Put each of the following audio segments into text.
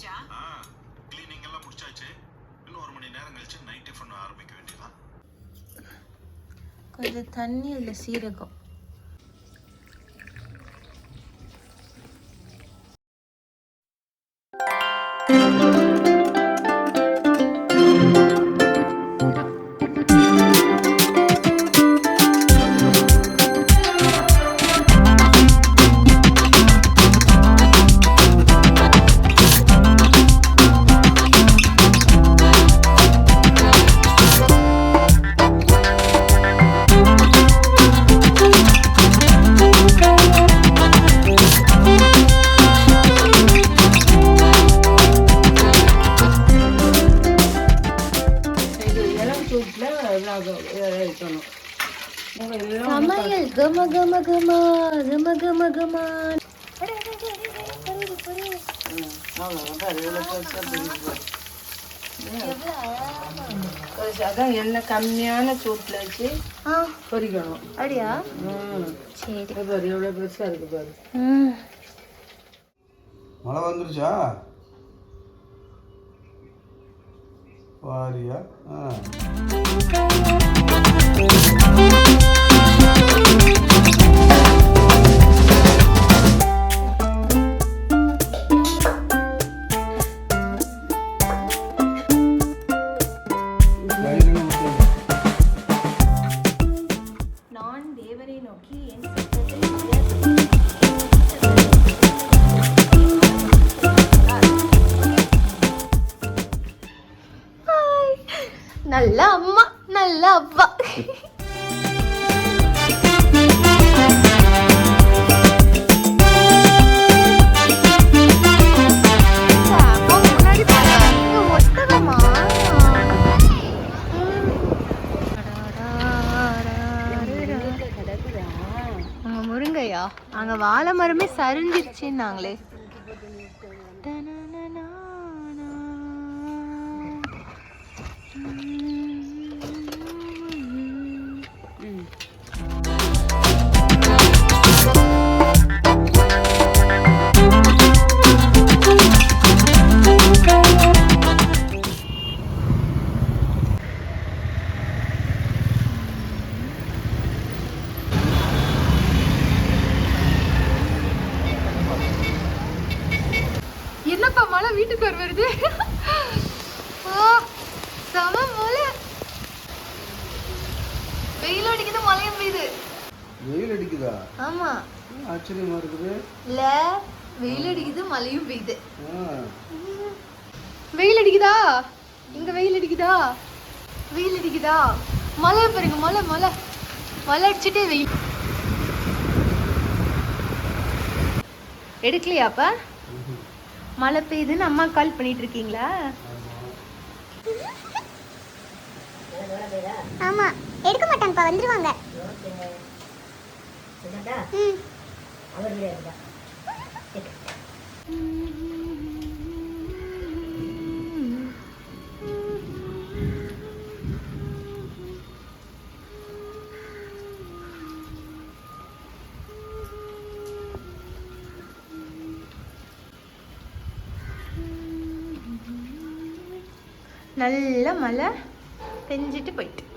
முடிச்சிட்டியா ஆ கிளீனிங் எல்லாம் முடிச்சாச்சு. இன்னும் ஒரு மணி நேரம் கழிச்சு நைட் டிஃபன் ஆரம்பிக்க வேண்டியதான் கொஞ்சம் தண்ணி இல்லை சீரகம். உங்கள் எல்லாம் சமையல் கம கம கம கம கம கம. அதான் எண்ணெய் கம்மியான சூட்டில் வச்சு பொரிக்கணும் அப்படியா? ம். சரி. பாரு எவ்வளோ பெருசாக இருக்கு பாரு. ம். மழை வந்துருச்சா? வாரியா? ஆ. Thank you. வாழை மரமே சரிஞ்சிருச்சுன்னாங்களே. வெயில் அடிக்குதா? ஆமா. ஆச்சரியமா இருக்குது. இல்ல வெயில் அடிக்குது மழையும் பெய்யுது. வெயில் அடிக்குதா? இங்க வெயில் அடிக்குதா? வெயில் அடிக்குதா? மழை பாருங்க மழை மழை. மழை அடிச்சுட்டே வெயில். எடுக்கலையாப்பா மழை பெய்யுதுன்னு அம்மா கால் பண்ணிட்டு இருக்கீங்களா ஆமா. எடுக்க மாட்டாங்கப்பா வந்துருவாங்க. ம் நல்ல மழை பெஞ்சிட்டு போயிட்டு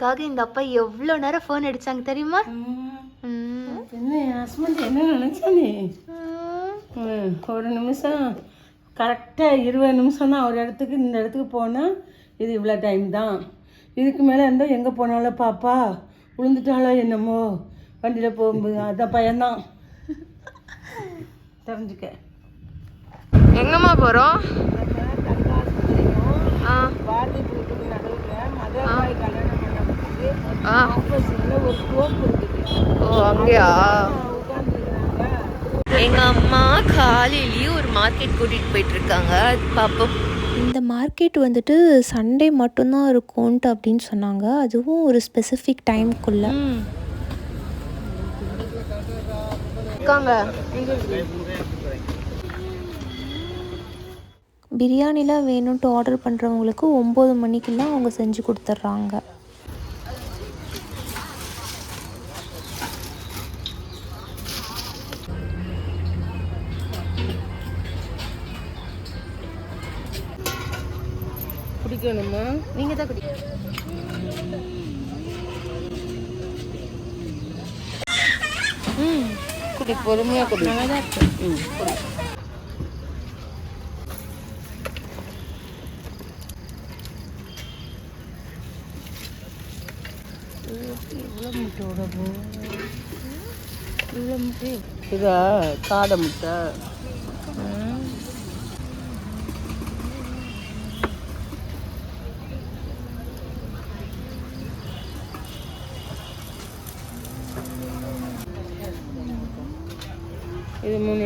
உங்களுக்காக இந்த அப்பா எவ்வளோ நேரம் ஃபோன் அடிச்சாங்க தெரியுமா. என்ன என் ஹஸ்பண்ட் என்ன நினச்சானே. ஒரு நிமிஷம். கரெக்டாக இருபது நிமிஷம் தான் ஒரு இடத்துக்கு இந்த இடத்துக்கு போனால் இது இவ்வளோ டைம் தான். இதுக்கு மேலே இருந்தால் எங்கே போனாலும் பாப்பா விழுந்துட்டாலோ என்னமோ. வண்டியில் போகும்போது அதான் பயம்தான் தெரிஞ்சுக்க. எங்கம்மா போறோம்? ஆ. பாரதி நடுவில் மதுரை ஆ. ஓ அங்கேயா? எங்க அம்மா காலையிலயும் ஒரு மார்க்கெட் கூட்டிட்டு போயிட்டு இருக்காங்க பாப்போம். இந்த மார்க்கெட் வந்துட்டு சண்டே மட்டும்தான் இருக்கும்ன்ட்டு அப்படின்னு சொன்னாங்க. அதுவும் ஒரு ஸ்பெசிஃபிக் டைம்குள்ளே இருக்காங்க. பிரியாணிலாம் வேணும்ட்டு ஆர்டர் பண்ணுறவங்களுக்கு ஒம்பது மணிக்கெல்லாம் அவங்க செஞ்சு கொடுத்துட்றாங்க. குடிக்கணுமா? நீங்க தான் குடி ம் குடி பொறுமையா குடி. நல்லா தான் இருக்கு. ம் குடி. இவ்வளோ முட்டை விடபோ இவ்வளோ முட்டை. இதா காடை முட்டை.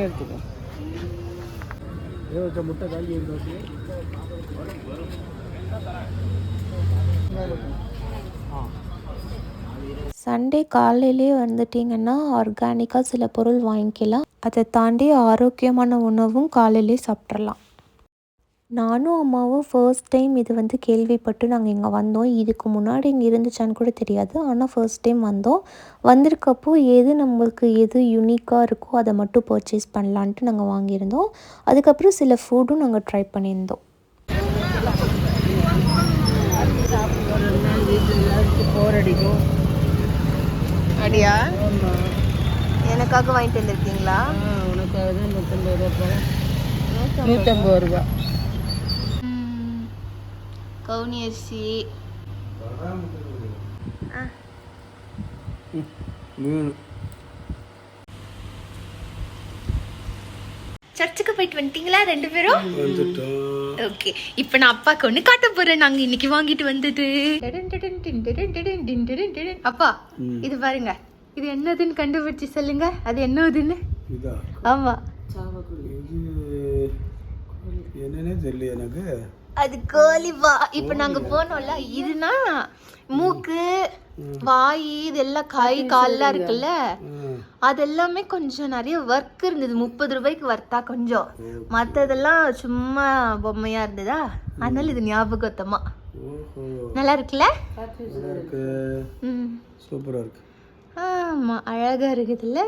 மூணு எடுத்துக்கோ முட்டை காஞ்சி சண்டே காலையிலே வந்துட்டிங்கன்னா ஆர்கானிக்காக சில பொருள் வாங்கிக்கலாம். அதை தாண்டி ஆரோக்கியமான உணவும் காலையிலே சாப்பிட்றலாம் நானும் அம்மாவும் ஃபர்ஸ்ட் டைம் இது வந்து கேள்விப்பட்டு நாங்கள் இங்கே வந்தோம். இதுக்கு முன்னாடி இங்கே இருந்துச்சான்னு கூட தெரியாது. ஆனால் ஃபர்ஸ்ட் டைம் வந்தோம். வந்திருக்கப்போ எது நம்மளுக்கு எது யூனிக்காக இருக்கோ அதை மட்டும் பர்ச்சேஸ் பண்ணலான்ட்டு நாங்கள் வாங்கியிருந்தோம். அதுக்கப்புறம் சில ஃபுட்டும் நாங்கள் ட்ரை பண்ணியிருந்தோம். அடியா? எனக்காக வாங்கிட்டு வந்திருக்கீங்களா? உனக்காக தான் நூற்றம்பது ரூபா நூற்றம்பது ரூபா. கவுனி அரிசி சர்ச்சுக்கு போயிட்டு வந்துட்டீங்களா ரெண்டு பேரும்? வந்துட்டோம். ஓகே. இப்போ நான் அப்பாக்கு ஒன்று காட்ட போறேன். நாங்க இன்னைக்கு வாங்கிட்டு வந்தது. அப்பா இது பாருங்க. இது என்னதுன்னு கண்டுபிடிச்சு சொல்லுங்க. அது என்னதுன்னு? இதா? ஆமா. என்னன்னே தெரியல எனக்கு. அது கோழிவா இப்போ நாங்க போனோம்ல இதுனா மூக்கு வாய் இதெல்லாம் கை கால்லாம் இருக்குல்ல. ஆ, அது எல்லாமே கொஞ்சம் நிறைய ஒர்க் இருந்தது. முப்பது ரூபாய்க்கு வர்த்தா கொஞ்சம். மற்றதெல்லாம் சும்மா பொம்மையா இருந்ததா? அதனால இது ஞாபகத்தமா. ஓஹோ. நல்லா இருக்குல்ல? நல்லா இருக்கு. ஆமா அழகா இருக்குதுல்ல?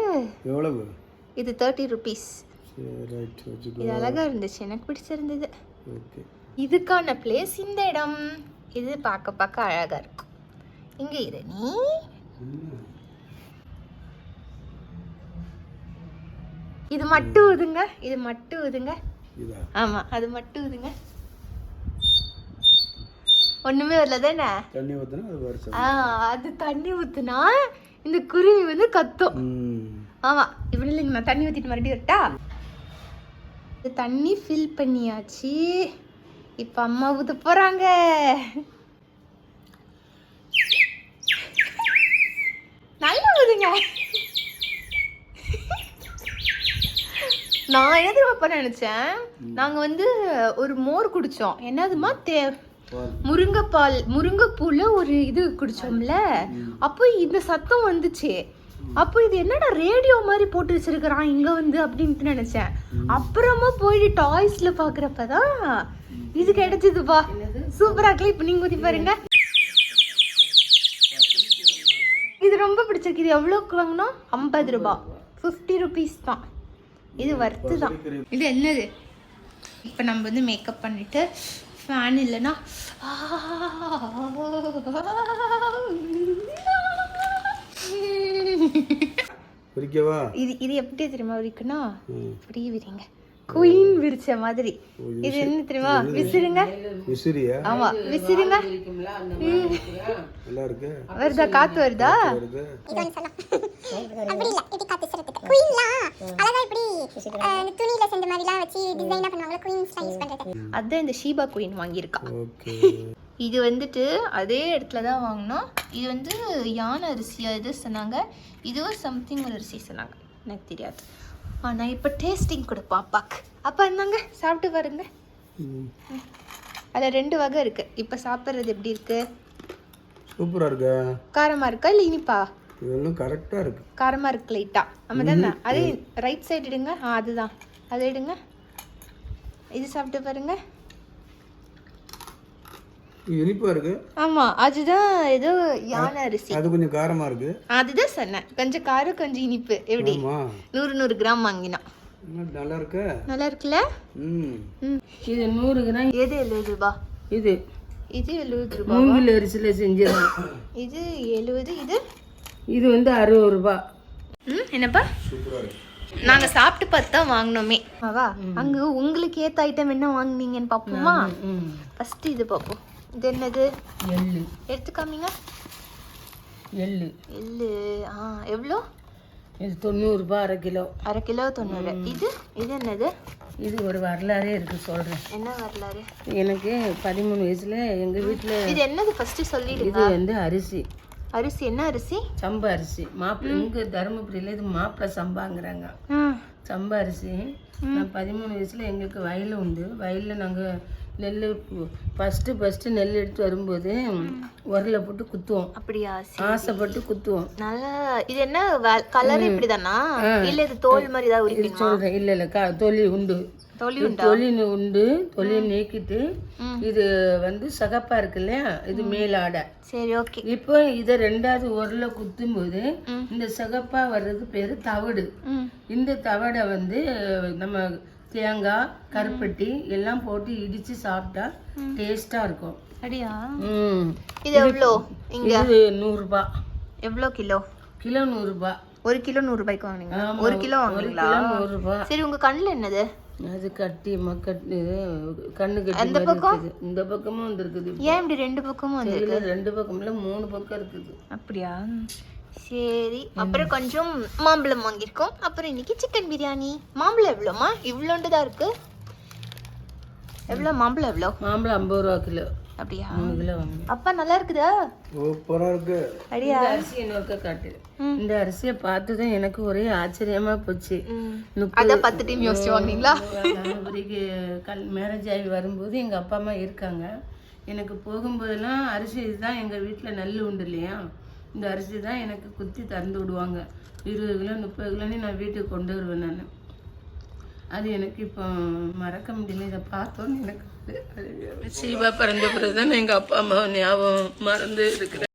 எவ்வளவு? இது தேர்ட்டி ருபீஸ் இது அழகா இருந்துச்சு. எனக்கு பிடிச்சிருந்தது. ஓகே. இதுக்கான பிளேஸ் இந்த இடம். இது பார்க்க பார்க்க அழகா இருக்கும். இங்க இரு நீ. இது மட்டும் ஊதுங்க இது மட்டும் ஊதுங்க இதா? ஆமா அது மட்டும் ஊதுங்க ஒண்ணுமே வரல தானே தண்ணி அது தண்ணி ஊத்துனா இந்த குருவி வந்து கத்தும். ஆமா இப்படி இல்லைங்க நான் தண்ணி ஊத்திட்டு மறுபடியும் வரட்டா? இது தண்ணி ஃபில் பண்ணியாச்சு. இப்ப அம்மா ஊத்த போறாங்க. நல்லா ஊதுங்க. நான் என்ன தெரியுமா பண்ண நினைச்சேன்? நாங்க வந்து ஒரு மோர் குடிச்சோம். என்னதுமா தே பால். முருங்கைப்பால் முருங்கைப்பூல ஒரு இது குடிச்சோம்ல. அப்போ இந்த சத்தம் வந்துச்சு. அப்போ இது என்னடா ரேடியோ மாதிரி போட்டு வச்சிருக்கிறான் இங்க வந்து அப்படின்ட்டு நினைச்சேன். அப்புறமா போயிட்டு டாய்ஸ்ல பாக்குறப்பதான் இது கிடைச்சதுப்பா. சூப்பரா இப்ப நீங்க ஊத்தி பாருங்க. இது ரொம்ப பிடிச்சிருக்கு. இது எவ்வளோக்கு வாங்கினோம் ஐம்பது ரூபாய் ஃபிஃப்டி ருபீஸ் தான். இது வர்த்து தான். இது என்னது? இப்போ நம்ம வந்து மேக்கப் பண்ணிட்டு ஃபேன் இல்லைன்னா இது இது எப்படி தெரியுமா? விரிக்கணும் இப்படி விரிங்க குயின் விரிச்ச மாதிரி. இது என்ன தெரியுமா? விசிறுங்க. விசிறியா? ஆமா விசிறுங்க. நல்லா இருக்கு? வருதா? காத்து வருதா? அப்படி இல்லை இப்படி காத்து சிறத்துக்கு குயின்லாம் அழகா இப்படி துணியில செஞ்ச மாதிரிலாம் வச்சு டிசைனா பண்ணுவாங்களா குயின்ஸ்லாம் யூஸ் பண்றது. அதான் இந்த ஷீபா குயின் வாங்கியிருக்கா. ஓகே. இது வந்துட்டு அதே இடத்துல தான் வாங்கினோம். இது வந்து யானை அரிசியா இது சொன்னாங்க. இதுவும் சம்திங் ஒரு அரிசி சொன்னாங்க. எனக்கு தெரியாது. ஆனால் இப்போ டேஸ்டிங் கொடுப்போம் அப்பாக்கு அப்பா இருந்தாங்க சாப்பிட்டு பாருங்க. அதில் ரெண்டு வகை இருக்குது இப்போ சாப்பிட்றது எப்படி இருக்கு? சூப்பராக இருக்கா? காரமாக இருக்கா இல்லை இனிப்பா? இதெல்லாம் கரெக்டாக இருக்கு. காரமாக இருக்கு லைட்டாக நம்ம தானே அதே ரைட் சைடு எடுங்க ஆ அதுதான். அதை எடுங்க இது சாப்பிட்டு பாருங்க. இது இனிப்பாக இருக்கு. ஆமாம் அதுதான் ஏதோ யானை அரிசி. அது கொஞ்சம் காரமாக இருக்கு. அதுதான் சொன்னேன். கொஞ்சம் காரம் கொஞ்சம் இனிப்பு. எப்படி? ஆமா. நூறு நூறு கிராம் வாங்கினோம். என்ன நல்லா இருக்க? நல்லா இருக்குல்ல? இது நூறு கிராம். எது எழுதுபா இது. இது எழுபது ரூபாய் மூங்கில் அரிசியில் செஞ்சது இது எழுபது இது? இது வந்து அறுபது ரூபா. ம் என்னப்பா? நாங்க சாப்பிட்டு பார்த்து தான் வாங்கினோமே. வா. அங்க உங்களுக்கு ஏத்த ஐட்டம் என்ன வாங்குனீங்கன்னு பாப்போமா ம் ஃபர்ஸ்ட் இது பார்ப்போம். இது என்னது? எள்ளு. எடுத்து காமிங்க எள்ளு. எள்ளு. ஆ எவ்வளோ? இது தொண்ணூறுரூபா அரை கிலோ. அரை கிலோ தொண்ணூறு. இது? இது என்னது? இது ஒரு வரலாறே இருக்கு சொல்கிறேன் என்ன வரலாறு? எனக்கு பதிமூணு வயசுல எங்கள் வீட்டில் இது என்னது ஃபர்ஸ்ட் சொல்லிடுங்க. இது வந்து அரிசி. அரிசி. என்ன அரிசி? சம்பா அரிசி. மாப்பிள்ளை இங்கே தருமபுரியில் இது மாப்பிள்ளை சம்பாங்கிறாங்க. சம்பா அரிசி. நான் பதிமூணு வயசில் எங்களுக்கு வயல் உண்டு. வயலில் நாங்கள் நெல் ஃபஸ்ட்டு ஃபஸ்ட்டு நெல் எடுத்து வரும்போது உரல போட்டு குத்துவோம். அப்படியா? ஆசைப்பட்டு குத்துவோம். நல்லா இது என்ன கலர் இப்படிதானா? இல்ல இது தோல் மாதிரி ஏதாவது உரிப்பீங்க சொல்கிறேன் இல்லை இல்லை தொலி உண்டு. தொலி உண்டு? தொலி நீக்கிட்டு இது வந்து சகப்பா இருக்கு இல்லையா? இது மேலாடை சரி ஓகே. இப்போ இதை ரெண்டாவது உரல குத்தும்போது இந்த சிகப்பா வர்றது பேரு தவிடு. இந்த தவடை வந்து நம்ம தேங்காய் கருப்பட்டி எல்லாம் போட்டு இடிச்சு சாப்பிட்டா டேஸ்டா இருக்கும். அப்படியா? ம். இது எவ்வளோ? இங்க. இது நூறுரூபா எவ்வளோ கிலோ? கிலோ நூறுரூபா ஒரு கிலோ நூறு ரூபாய்க்கு வாங்குனீங்க ஆமா, ஒரு கிலோ வாங்குனீங்களா? கிலோ நூறுரூபா சரி உங்க கண்ணுல என்னது? அது கட்டி மக்கட்டு கண்ணு கட்டி மாதிரி இருக்குது. இந்த பக்கமும் வந்துருக்குது. ஏன் இப்படி ரெண்டு பக்கமும் வந்து தெரியல ரெண்டு பக்கம்ல மூணு பக்கம் இருக்குது. அப்படியா? சரி அப்புறம் கொஞ்சம் மாம்பழம் வாங்கியிருக்கோம். அப்புறம் இன்னைக்கு சிக்கன் பிரியாணி. மாம்பழம் எவ்வளோமா இவ்வளோண்டு தான் இருக்கு. எவ்வளோ? மாம்பழம் எவ்வளோ? மாம்பழம் ஐம்பது ரூபா கிலோ. அப்படியா? மூணு கிலோ வாங்கணும் அப்பா நல்லா இருக்குதா? சூப்பராக இருக்கு. அப்படியா அரிசி இன்னொருக்க காட்டு. இந்த அரிசியை பார்த்து தான் எனக்கு ஒரே ஆச்சரியமா போச்சு. அதான் பத்து டீம் யோசிச்சு வாங்குனீங்களா? கல் மேரேஜ் ஆகி வரும்போது எங்கள் அப்பா அம்மா இருக்காங்க. எனக்கு போகும்போதெல்லாம் அரிசி இதுதான் எங்கள் வீட்டில் நெல் உண்டு இல்லையா? இந்த அரிசி தான் எனக்கு குத்தி திறந்து விடுவாங்க. இருபது கிலோ முப்பது கிலோன்னு நான் வீட்டுக்கு கொண்டு வருவேன் நான். அது எனக்கு இப்போ மறக்க முடியல. இதை பார்த்தோன்னு எனக்கு சீவா பிறந்த பிறகு தான் எங்கள் அப்பா அம்மா ஞாபகம் மறந்து இருக்கிறேன்.